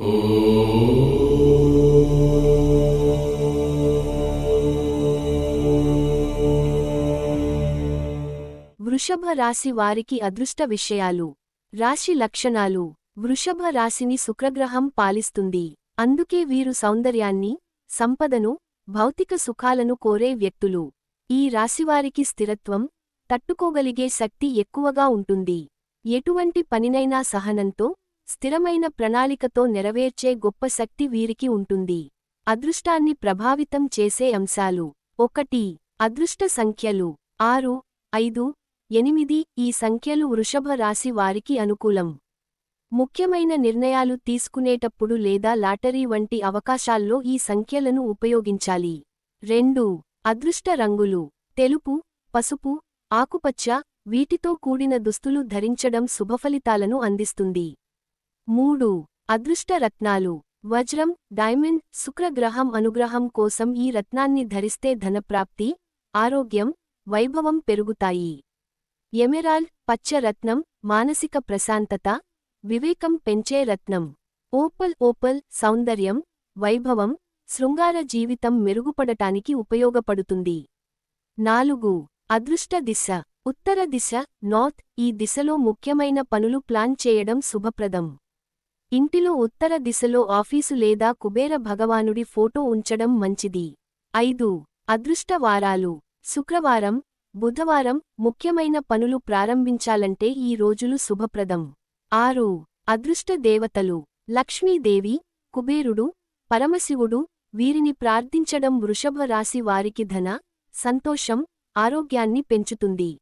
వృషభ రాశి వారికి అదృష్ట విషయాలు. రాశి లక్షణాలు. వృషభ రాశిని శుక్రగ్రహం పాలిస్తుంది. అందుకే వీరు సౌందర్యాన్ని సంపదను భౌతిక సుఖాలను కోరే వ్యక్తులు. ఈ రాశివారికి స్థిరత్వం తట్టుకోగలిగే శక్తి ఎక్కువగా ఉంటుంది. ఎటువంటి పనినైనా సహనంతో స్థిరమైన ప్రణాళికతో నెరవేర్చే గొప్ప శక్తి వీరికి ఉంటుంది. అదృష్టాన్ని ప్రభావితం చేసే అంశాలు. ఒకటి అదృష్ట సంఖ్యలు. ఆరు ఐదు ఎనిమిది ఈ సంఖ్యలు వృషభ రాశి వారికి అనుకూలం. ముఖ్యమైన నిర్ణయాలు తీసుకునేటప్పుడు లేదా లాటరీ వంటి అవకాశాల్లో ఈ సంఖ్యలను ఉపయోగించాలి. రెండు అదృష్ట రంగులు. తెలుపు పసుపు ఆకుపచ్చ వీటితో కూడిన దుస్తులు ధరించడం శుభఫలితాలను అందిస్తుంది. మూడు అదృష్ట రత్నాలు వజ్రం డైమండ్ శుక్రగ్రహం అనుగ్రహం కోసం ఈ రత్నాన్ని ధరిస్తే ధనప్రాప్తి ఆరోగ్యం వైభవం పెరుగుతాయి. ఎమెరాల్డ్ పచ్చ రత్నం మానసిక ప్రశాంతత వివేకం పెంచే రత్నం. ఓపల్ ఓపల్ సౌందర్యం వైభవం శృంగార జీవితం మెరుగుపడటానికి ఉపయోగపడుతుంది. నాలుగు అదృష్ట దిశ. ఉత్తర దిశ నార్త్ ఈ దిశలో ముఖ్యమైన పనులు ప్లాన్ చేయడం శుభప్రదం. ఇంటిలో ఉత్తర దిశలో ఆఫీసు లేదా కుబేర భగవానుడి ఫోటో ఉంచడం మంచిది. ఐదు. అదృష్ట వారాలు శుక్రవారం బుధవారం ముఖ్యమైన పనులు ప్రారంభించాలంటే ఈ రోజులు శుభప్రదం. ఆరు. అదృష్ట దేవతలు. లక్ష్మీదేవి కుబేరుడు పరమశివుడు వీరిని ప్రార్థించడం వృషభ రాశి వారికి ధన సంతోషం ఆరోగ్యాన్ని పెంచుతుంది.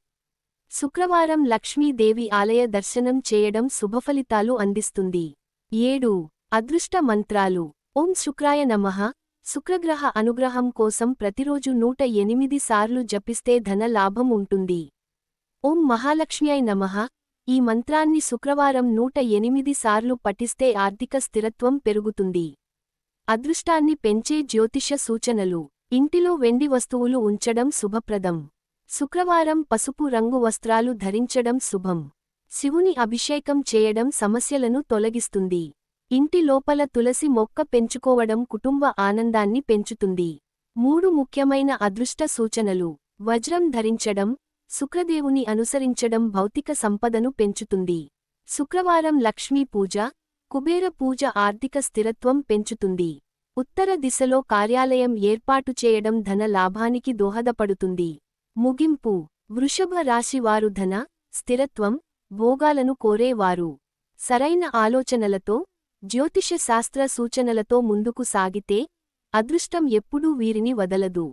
శుక్రవారం లక్ష్మీదేవి ఆలయ దర్శనం చేయడం శుభఫలితాలు అందిస్తుంది. ఏడు. అదృష్ట మంత్రాలు ఓం శుక్రాయ నమః. శుక్రగ్రహ అనుగ్రహం కోసం ప్రతిరోజు నూట ఎనిమిది సార్లు జపిస్తే ధన లాభం ఉంటుంది. ఓం మహాలక్ష్మ్యాయ నమః. ఈ మంత్రాన్ని శుక్రవారం నూట ఎనిమిది సార్లు పఠిస్తే ఆర్థిక స్థిరత్వం పెరుగుతుంది. అదృష్టాన్ని పెంచే జ్యోతిష సూచనలు. ఇంటిలో వెండి వస్తువులు ఉంచడం శుభప్రదం. శుక్రవారం పసుపు రంగు వస్త్రాలు ధరించడం శుభం. శివుని అభిషేకం చేయడం సమస్యలను తొలగిస్తుంది. ఇంటి లోపల తులసి మొక్క పెంచుకోవడం కుటుంబ ఆనందాన్ని పెంచుతుంది. మూడు ముఖ్యమైన అదృష్ట సూచనలు. వజ్రం ధరించడం శుక్రదేవుని అనుసరించడం భౌతిక సంపదను పెంచుతుంది. శుక్రవారం లక్ష్మీ పూజ కుబేర పూజ ఆర్థిక స్థిరత్వం పెంచుతుంది. ఉత్తర దిశలో కార్యాలయం ఏర్పాటు చేయడం ధన లాభానికి దోహదపడుతుంది. ముగింపు. వృషభ రాశివారు ధన స్థిరత్వం భోగాలను కోరేవారు. సరైన ఆలోచనలతో జ్యోతిష శాస్త్ర సూచనలతో ముందుకు సాగితే అదృష్టం ఎప్పుడూ వీరిని వదలదు.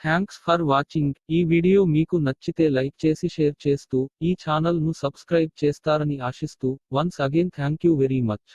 థ్యాంక్స్ ఫర్ వాచింగ్ ఈ వీడియో మీకు నచ్చితే లైక్ చేసి షేర్ చేస్తూ ఈ ఛానల్ను సబ్స్క్రైబ్ చేస్తారని ఆశిస్తూ once again thank you very much